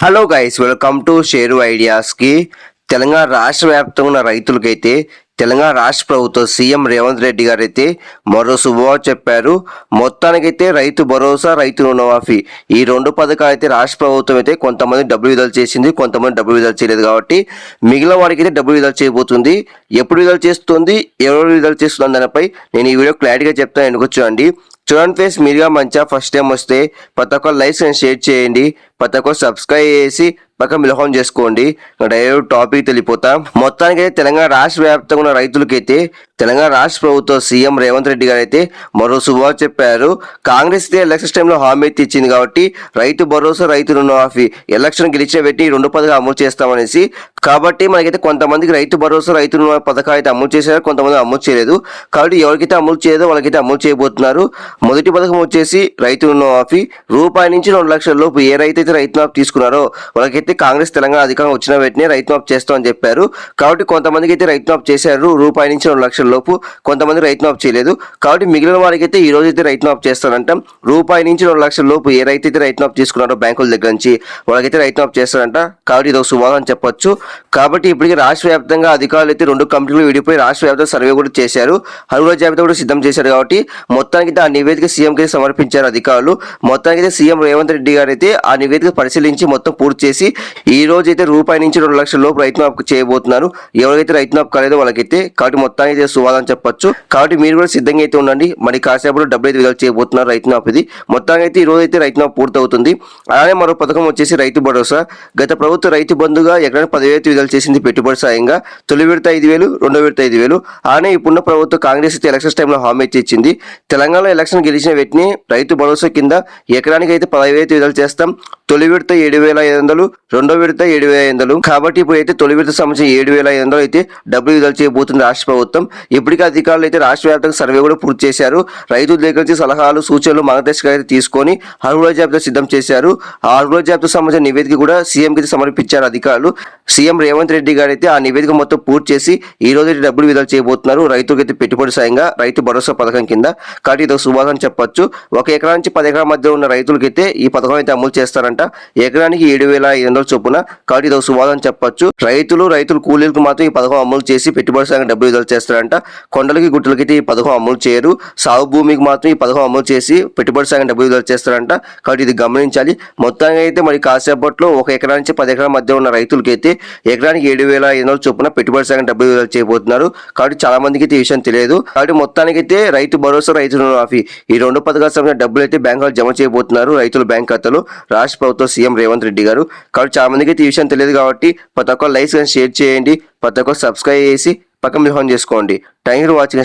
Hello guys welcome to Sheru ఐడియాస్కి Telangana రాష్ట్ర వ్యాప్తంగా ఉన్న రైతులకైతే తెలంగాణ రాష్ట్ర ప్రభుత్వం సీఎం రేవంత్ రెడ్డి గారు అయితే మరో శుభవార్త చెప్పారు. మొత్తానికైతే రైతు భరోసా రైతు రుణమాఫీ. ఈ రెండు పథకాలు అయితే రాష్ట్ర ప్రభుత్వం అయితే కొంతమంది డబ్బులు విడుదల చేసింది కొంతమంది డబ్బులు విడుదల చేయలేదు కాబట్టి మిగిలిన వారికి అయితే డబ్బులు విడుదల చేయబోతుంది. ఎప్పుడు విడుదల చేస్తుంది ఎవరు విడుదల చేస్తుంది దానిపై నేను ఈ వీడియో క్లారిటీగా చెప్తాను ఎందుకు చూడండి. చూడండి ఫేస్ మీరుగా మంచిగా ఫస్ట్ టైం వస్తే ప్రతి ఒక్కరు లైక్స్ అండ్ షేర్ చేయండి. ప్రతి ఒక్కరు సబ్స్క్రైబ్ చేసి పక్కన మిలహం చేసుకోండి. డైరెక్ట్ టాపిక్ తెలిపోతా. మొత్తానికి అయితే తెలంగాణ రాష్ట్ర వ్యాప్తంగా ఉన్న రైతులకైతే తెలంగాణ రాష్ట్ర ప్రభుత్వం సీఎం రేవంత్ రెడ్డి గారు అయితే మరో శుభవార్త చెప్పారు. కాంగ్రెస్ అయితే ఎలక్షన్ టైంలో హామీ అయితే ఇచ్చింది కాబట్టి రైతు భరోసా రైతు రుణమాఫీ ఎలక్షన్ గెలిచిన పెట్టి రెండు పథకాలు అమలు చేస్తామనేసి. కాబట్టి మనకైతే కొంతమందికి రైతు భరోసా రైతు రుణ పథకాలు అయితే అమలు చేశారు. కొంతమంది అమలు చేయలేదు. కాబట్టి ఎవరికైతే అమలు చేయదో వాళ్ళకైతే అమలు చేయబోతున్నారు. మొదటి పథకం వచ్చేసి రైతు రుణమాఫీ రూపాయి నుంచి రెండు లక్షల లోపు ఏ రైతు అయితే రైతు మాఫ్ తీసుకున్నారో వాళ్ళకైతే కాంగ్రెస్ తెలంగాణ అధికారం వచ్చిన వెంటనే రైతు మాఫ్ చేస్తామని చెప్పారు. కాబట్టి కొంతమందికి అయితే రైతు మాఫ్ చేశారు రూపాయి నుంచి రెండు లక్షల లోపు కొంతమంది రైతు మాఫ్ చేయలేదు. కాబట్టి మిగిలిన వారికైతే ఈ రోజు అయితే రైతు మాఫ్ చేస్తారంట. రూపాయి నుంచి రెండు లక్షల లోపు ఏ రైతు అయితే రైతు మాఫ్ తీసుకున్నారో బ్యాంకుల దగ్గర నుంచి వాళ్ళకైతే రైతు మాఫ్ చేస్తారంట. కాబట్టి ఇది ఒక శుభాగం చెప్పొచ్చు. కాబట్టి ఇప్పటికీ రాష్ట్ర వ్యాప్తంగా అధికారులు అయితే రెండు కంపెనీలు విడిపోయి రాష్ట్ర వ్యాప్తంగా సర్వే కూడా చేశారు. అరువుల జాబితా కూడా సిద్ధం చేశారు కాబట్టి మొత్తానికి అయితే ఆ నివేదిక సీఎంకి సమర్పించారు అధికారులు. మొత్తానికి అయితే సీఎం రేవంత్ రెడ్డి గారు అయితే ఆ నివేదిక పరిశీలించి మొత్తం పూర్తి చేసి ఈ రోజు అయితే రూపాయి నుంచి రెండు లక్షల లోపు రైతు మాపు చేయబోతున్నారు. ఎవరైతే రైతు మాపు కాలేదో వాళ్ళకైతే కాబట్టి మొత్తానికి అయితే సువాదం చెప్పొచ్చు. కాబట్టి మీరు కూడా సిద్ధంగా అయితే ఉండండి. మరి కాసేపట్లో డబ్బులు అయితే విడుదల చేయబోతున్నారు రైతు మాపు ఇది. మొత్తానికి అయితే ఈ రోజు అయితే రైతు మాపు పూర్తవుతుంది. అలానే మరో పథకం వచ్చేసి రైతు భరోసా. గత ప్రభుత్వ రైతు బంధుగా ఎకరానికి పదివేలు విడుదల చేసింది పెట్టుబడి సాయంగా. తొలి విడత ఐదు వేలు రెండో విడత ఐదు వేలు. అలానే ఇప్పుడున్న ప్రభుత్వ కాంగ్రెస్ అయితే ఎలక్షన్స్ టైంలో హామీ ఇచ్చింది. తెలంగాణలో ఎలక్షన్ గెలిచిన వ్యక్తిని రైతు భరోసా కింద ఎకరానికి అయితే పదహైదు విడుదల చేస్తాం. తొలి విడత ఏడు వేల ఐదు వందలు రెండో విడత ఏడు వేల ఐదు వందలు. కాబట్టి ఇప్పుడు అయితే తొలి విడత సంబంధించి ఏడు వేల ఐదు వందలు అయితే డబ్బులు విడుదల చేయబోతుంది రాష్ట్ర ప్రభుత్వం. ఇప్పటికే అధికారులు అయితే రాష్ట్ర వ్యాప్తంగా సర్వే కూడా పూర్తి చేశారు. రైతుల దగ్గర నుంచి సలహాలు సూచనలు మార్గదర్శకాలు అయితే తీసుకొని అర్హుల జాబితా సిద్ధం చేశారు. ఆ అర్హుల జాబితా సంబంధించిన నివేదిక కూడా సీఎంకి కి సమర్పించారు అధికారులు. సీఎం రేవంత్ రెడ్డి గారు అయితే ఆ నివేదిక మొత్తం పూర్తి చేసి ఈ రోజు అయితే డబ్బులు విడుదల చేయబోతున్నారు. రైతులకు అయితే పెట్టుబడి సాయంగా రైతు భరోసా పథకం కింద. కాబట్టి ఇది ఒక శుభాగం చెప్పొచ్చు. ఒక ఎకరా నుంచి పది ఎకరాల మధ్య ఉన్న రైతులకైతే ఈ పథకం అయితే అమలు చేస్తారంట. ఎకరానికి ఏడు వేల ఐదు వందల చొప్పున కాబట్టి ఇది ఒక సువాదం చెప్పొచ్చు. రైతులు రైతులు కూలీలకు మాత్రం ఈ పథకం అమలు చేసి పెట్టుబడి సాయంగా డబ్బులు విడుదల చేస్తారంట. కొండలకి గుట్టలకైతే ఈ పథకం అమలు చేయరు. సాగు భూమికి మాత్రం ఈ పథకం అమలు చేసి పెట్టుబడి సాయంగా డబ్బులు విడుదల చేస్తారంట. కాబట్టి ఇది గమనించాలి. మొత్తంగా అయితే మరి కాసేపట్లో ఒక ఎకరా నుంచి పది ఎకరాల మధ్య ఉన్న రైతులకైతే ఎకరానికి ఏడు వేల ఐదు వందల చొప్పున పెట్టుబడి సాగం డబ్బులు విడుదల చేయబోతున్నారు. కాబట్టి చాలా మందికి అయితే ఈ విషయం తెలియదు. కాబట్టి మొత్తానికైతే రైతు భరోసా రైతు రుణమాఫీ ఈ రెండు పథకాల సంబంధించిన డబ్బులు అయితే బ్యాంకులు జమ చేయబోతున్నారు. రైతుల బ్యాంక్ ఖాతాలో. రాష్ట్ర ప్రభుత్వం సీఎం రేవంత్ రెడ్డి గారు. కాబట్టి చాలా మందికి అయితే ఈ విషయం తెలియదు కాబట్టి ప్రతి ఒక్క లైక్స్ షేర్ చేయండి. ప్రతి ఒక్క సబ్స్క్రైబ్ చేసి పక్కన మిహోన్ చేసుకోండి. Thank you watching.